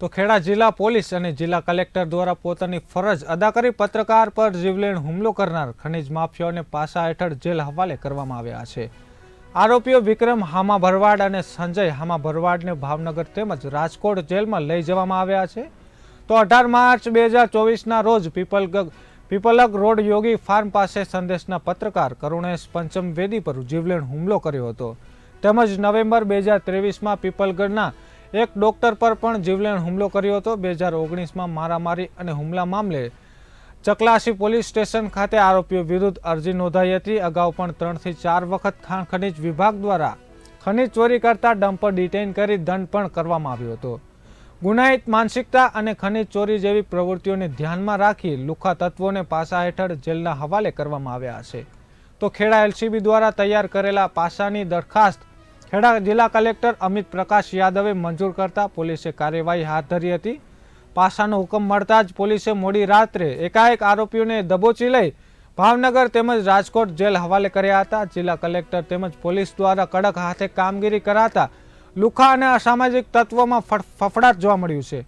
તો ખેડા જિલ્લા પોલીસ અને જિલ્લા કલેક્ટર દ્વારા પોતાની ફરજ અદા કરી પત્રકાર પર જીવલેણ હુમલો કરનાર ખનીજ માફિયાઓને પાસા હેઠળ જેલ હવાલે કરવામાં આવ્યા છે. આરોપીઓ વિક્રમ હામા ભરવાડ અને સંજય હામા ભરવાડને ભાવનગર તેમજ રાજકોટ જેલમાં લઈ જવામાં આવ્યા છે. તો અઢાર માર્ચ બે હજાર ચોવીસના રોજ પીપલગ પીપલગ રોડ યોગી ફાર્મ પાસે સંદેશના પત્રકાર કરુણેશ પંચમ વેદી પર જીવલેણ હુમલો કર્યો હતો. તેમજ નવેમ્બર બે હજાર ત્રેવીસમાં પીપલગઢના એક ડોક્ટર પર પણ જીવલેણ હુમલો કર્યો હતો. બે હજાર ઓગણીસમાં મારામારી અને હુમલા મામલે ચકલાસી પોલીસ સ્ટેશન ખાતે આરોપીઓ વિરુદ્ધ અરજી નોંધાઈ હતી. અગાઉ પણ ત્રણથી ચાર વખત ખાણ ખનીજ વિભાગ દ્વારા ખનીજ ચોરી કરતા ડમ્પર ડિટેઇન કરી દંડ પણ કરવામાં આવ્યો હતો. ગુનાહિત માનસિકતા અને ખનીજ ચોરી જેવી પ્રવૃત્તિઓને ધ્યાનમાં રાખી લુખા તત્વોને પાસા હેઠળ જેલના હવાલે કરવામાં આવ્યા છે. તો ખેડા એલસીબી દ્વારા તૈયાર કરેલા પાસાની દરખાસ્ત ખેડા જિલ્લા કલેક્ટર અમિત પ્રકાશ યાદવે મંજૂર કરતા પોલીસે કાર્યવાહી હાથ ધરી હતી. પાસાનો હુકમ મળતા જ પોલીસે મોડી રાત્રે એકાએક આરોપીઓને દબોચી લઈ ભાવનગર તેમજ રાજકોટ જેલ હવાલે કર્યા હતા. જિલ્લા કલેક્ટર તેમજ પોલીસ દ્વારા કડક હાથે કામગીરી કરાતા લુખા અને અસામાજિક તત્વોમાં ફફડાટ જોવા મળ્યું છે.